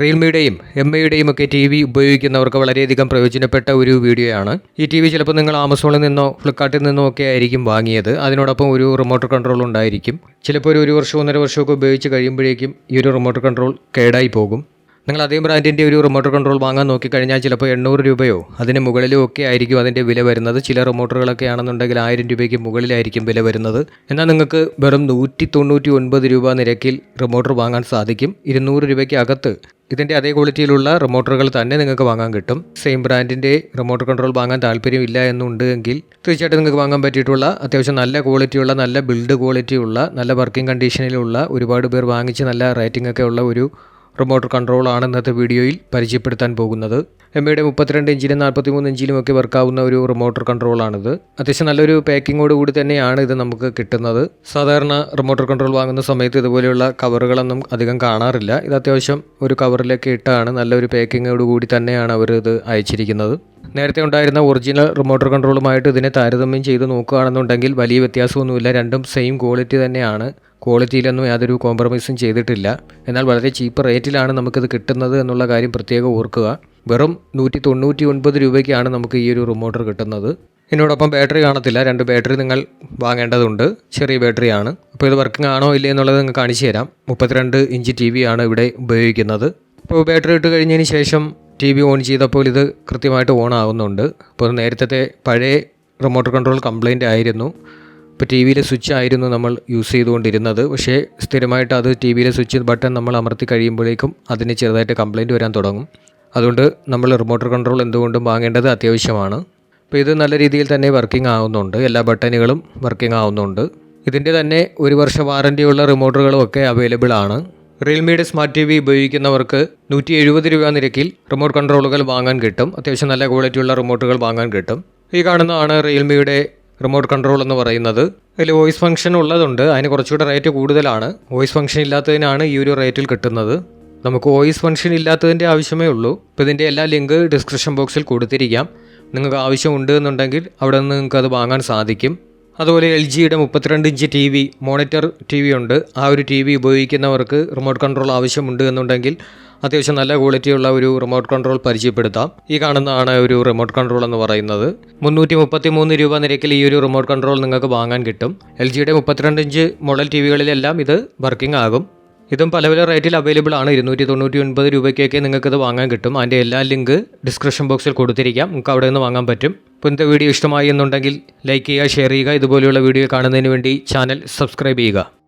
റിയൽമിയുടെയും M ഐയുടെയും ഒക്കെ T V ഉപയോഗിക്കുന്നവർക്ക് വളരെയധികം പ്രയോജനപ്പെട്ട ഒരു വീഡിയോയാണ്. ഈ ടി വി ചിലപ്പോൾ നിങ്ങൾ ആമസോണിൽ നിന്നോ ഫ്ലിപ്കാർട്ടിൽ നിന്നോ ഒക്കെ ആയിരിക്കും വാങ്ങിയത്. അതിനോടൊപ്പം ഒരു റിമോട്ട് കൺട്രോൾ ഉണ്ടായിരിക്കും. ചിലപ്പോൾ ഒരു ഒരു വർഷം ഒന്നര വർഷമൊക്കെ ഉപയോഗിച്ച് കഴിയുമ്പോഴേക്കും ഈ ഒരു റിമോട്ട് കൺട്രോൾ കേടായി പോകും. നിങ്ങൾ അതേ ബ്രാൻഡിന്റെ ഒരു റിമോട്ട് കൺട്രോൾ വാങ്ങാൻ നോക്കിക്കഴിഞ്ഞാൽ ചിലപ്പോൾ എണ്ണൂറ് രൂപയോ അതിന് മുകളിലോ ഒക്കെ ആയിരിക്കും അതിന്റെ വില വരുന്നത്. ചില റിമോട്ടുകളൊക്കെ ആണെന്നുണ്ടെങ്കിൽ ആയിരം രൂപയ്ക്ക് മുകളിലായിരിക്കും വില വരുന്നത്. എന്നാൽ നിങ്ങൾക്ക് വെറും നൂറ്റി തൊണ്ണൂറ്റി ഒൻപത് രൂപ നിരക്കിൽ റിമോട്ടർ വാങ്ങാൻ സാധിക്കും. ഇരുന്നൂറ് രൂപയ്ക്ക് അകത്ത് ഇതിന്റെ അതേ ക്വാളിറ്റിയിലുള്ള റിമോട്ടറുകൾ തന്നെ നിങ്ങൾക്ക് വാങ്ങാൻ കിട്ടും. സെയിം ബ്രാൻഡിന്റെ റിമോട്ട് കൺട്രോൾ വാങ്ങാൻ താല്പര്യമില്ല എന്നുണ്ടെങ്കിൽ തീർച്ചയായിട്ടും നിങ്ങൾക്ക് വാങ്ങാൻ പറ്റിയിട്ടുള്ള അത്യാവശ്യം നല്ല ക്വാളിറ്റിയുള്ള നല്ല ബിൽഡ് ക്വാളിറ്റിയുള്ള നല്ല വർക്കിംഗ് കണ്ടീഷനിലുള്ള ഒരുപാട് പേർ വാങ്ങിച്ച് നല്ല റേറ്റിംഗ് ഒക്കെ ഉള്ള ഒരു റിമോട്ട് കൺട്രോൾ ആണ് ഇന്നത്തെ വീഡിയോയിൽ പരിചയപ്പെടുത്താൻ പോകുന്നത്. എം ഐയുടെ മുപ്പത്തിരണ്ട് ഇഞ്ചിലും നാൽപ്പത്തി മൂന്ന് ഇഞ്ചിലും ഒക്കെ വർക്കാവുന്ന ഒരു റിമോട്ട് കൺട്രോൾ കൺട്രോളാണിത്. അത്യാവശ്യം നല്ലൊരു പാക്കിങ്ങോട് കൂടി തന്നെയാണ് ഇത് നമുക്ക് കിട്ടുന്നത്. സാധാരണ റിമോട്ട് കൺട്രോൾ വാങ്ങുന്ന സമയത്ത് ഇതുപോലെയുള്ള കവറുകളൊന്നും അധികം കാണാറില്ല. ഇത് അത്യാവശ്യം ഒരു കവറിലേക്ക് ഇട്ടാണ് നല്ലൊരു പാക്കിങ്ങോട് കൂടി തന്നെയാണ് അവർ ഇത് അയച്ചിരിക്കുന്നത്. നേരത്തെ ഉണ്ടായിരുന്ന ഒറിജിനൽ റിമോട്ട് കൺട്രോളുമായിട്ട് ഇതിനെ താരതമ്യം ചെയ്ത് നോക്കുകയാണെന്നുണ്ടെങ്കിൽ വലിയ വ്യത്യാസമൊന്നുമില്ല. രണ്ടും സെയിം ക്വാളിറ്റി തന്നെയാണ്. ക്വാളിറ്റിയിലൊന്നും യാതൊരു കോംപ്രമൈസും ചെയ്തിട്ടില്ല. എന്നാൽ വളരെ ചീപ്പ് റേറ്റിലാണ് നമുക്കിത് കിട്ടുന്നത് എന്നുള്ള കാര്യം പ്രത്യേകം ഓർക്കുക. വെറും നൂറ്റി തൊണ്ണൂറ്റി ഒൻപത് രൂപയ്ക്കാണ് നമുക്ക് ഈ ഒരു റിമോട്ടർ കിട്ടുന്നത്. ഇതിനോടൊപ്പം ബാറ്ററി കാണത്തില്ല. രണ്ട് ബാറ്ററി നിങ്ങൾ വാങ്ങേണ്ടതുണ്ട്. ചെറിയ ബാറ്ററി ആണ്. അപ്പോൾ ഇത് വർക്കിംഗ് ആണോ ഇല്ലേ എന്നുള്ളത് നിങ്ങൾക്ക് കാണിച്ചു തരാം. മുപ്പത്തിരണ്ട് ഇഞ്ച് ടി ആണ് ഇവിടെ ഉപയോഗിക്കുന്നത്. അപ്പോൾ ബാറ്ററി ഇട്ട് കഴിഞ്ഞതിന് ശേഷം ടി വി ഓൺ ചെയ്തപ്പോൾ ഇത് കൃത്യമായിട്ട് ഓൺ ആവുന്നുണ്ട്. അപ്പോൾ നേരത്തെ പഴയ റിമോട്ട് കൺട്രോൾ കംപ്ലൈന്റ് ആയിരുന്നു. ഇപ്പോൾ ടി വിയിലെ സ്വിച്ച് ആയിരുന്നു നമ്മൾ യൂസ് ചെയ്തുകൊണ്ടിരുന്നത്. പക്ഷേ സ്ഥിരമായിട്ട് അത് ടി വിയിലെ സ്വിച്ച് ബട്ടൺ നമ്മൾ അമർത്തി കഴിയുമ്പോഴേക്കും അതിന് ചെറുതായിട്ട് കംപ്ലയിന്റ് വരാൻ തുടങ്ങും. അതുകൊണ്ട് നമ്മൾ റിമോട്ട് കൺട്രോൾ എന്തുകൊണ്ടും വാങ്ങേണ്ടത് അത്യാവശ്യമാണ്. അപ്പോൾ ഇത് നല്ല രീതിയിൽ തന്നെ വർക്കിംഗ് ആവുന്നുണ്ട്. എല്ലാ ബട്ടണുകളും വർക്കിംഗ് ആവുന്നുണ്ട്. ഇതിന്റെ തന്നെ ഒരു വർഷ വാറന്റിയുള്ള റിമോട്ടുകളും ഒക്കെ അവൈലബിൾ ആണ്. റിയൽമിയുടെ സ്മാർട്ട് ടി വി ഉപയോഗിക്കുന്നവർക്ക് നൂറ്റി എഴുപത് രൂപ നിരക്കിൽ റിമോട്ട് കൺട്രോളുകൾ വാങ്ങാൻ കിട്ടും. അത്യാവശ്യം നല്ല ക്വാളിറ്റിയുള്ള റിമോട്ടുകൾ വാങ്ങാൻ കിട്ടും. ഈ കാണുന്നതാണ് റിയൽമിയുടെ റിമോട്ട് കൺട്രോൾ എന്ന് പറയുന്നത്. അതിൽ വോയിസ് ഫംഗ്ഷൻ ഉള്ളതുണ്ട്. അതിന് കുറച്ചുകൂടെ റേറ്റ് കൂടുതലാണ്. വോയിസ് ഫംഗ്ഷൻ ഇല്ലാത്തതിനാണ് ഈ ഒരു റേറ്റിൽ കിട്ടുന്നത്. നമുക്ക് വോയിസ് ഫംഗ്ഷൻ ഇല്ലാത്തതിന്റെ ആവശ്യമേ ഉള്ളൂ. ഇപ്പോൾ ഇതിന്റെ എല്ലാ ലിങ്ക് ഡിസ്ക്രിപ്ഷൻ ബോക്സിൽ കൊടുത്തിരിക്കാം. നിങ്ങൾക്ക് ആവശ്യമുണ്ട് എന്നുണ്ടെങ്കിൽ അവിടെ നിന്ന് നിങ്ങൾക്ക് അത് വാങ്ങാൻ സാധിക്കും. അതുപോലെ എൽ ജിയുടെ മുപ്പത്തിരണ്ട് inch T V monitor T V ഉണ്ട്. ആ ഒരു ടി വി ഉപയോഗിക്കുന്നവർക്ക് റിമോട്ട് കൺട്രോൾ ആവശ്യമുണ്ട് എന്നുണ്ടെങ്കിൽ അത്യാവശ്യം നല്ല ക്വാളിറ്റിയുള്ള ഒരു റിമോട്ട് കൺട്രോൾ പരിചയപ്പെടുത്താം. ഈ കാണുന്നതാണ് ഒരു റിമോട്ട് കൺട്രോൾ എന്ന് പറയുന്നത്. മുന്നൂറ്റി മുപ്പത്തി മൂന്ന് രൂപ നിരക്കിൽ ഈ ഒരു റിമോട്ട് കൺട്രോൾ നിങ്ങൾക്ക് വാങ്ങാൻ കിട്ടും. എൽ ജിയുടെ മുപ്പത്തിരണ്ട് ഇഞ്ച് മോഡൽ ടി വികളിലെല്ലാം ഇത് വർക്കിംഗ് ആകും. ഇതും പല പല റേറ്റിൽ അവൈലബിൾ ആണ്. ഇരുന്നൂറ്റി തൊണ്ണൂറ്റി ഒൻപത് രൂപയ്ക്കൊക്കെ നിങ്ങൾക്ക് ഇത് വാങ്ങാൻ കിട്ടും. അതിന്റെ എല്ലാ ലിങ്ക് ഡിസ്ക്രിപ്ഷൻ ബോക്സിൽ കൊടുത്തിരിക്കാം. നിങ്ങൾക്ക് അവിടെ നിന്ന് വാങ്ങാൻ പറ്റും. ഇപ്പോൾ ഇന്നത്തെ വീഡിയോ ഇഷ്ടമായി എന്നുണ്ടെങ്കിൽ ലൈക്ക് ചെയ്യുക ഷെയർ ചെയ്യുക. ഇതുപോലെയുള്ള വീഡിയോ കാണുന്നതിന് വേണ്ടി ചാനൽ സബ്സ്ക്രൈബ് ചെയ്യുക.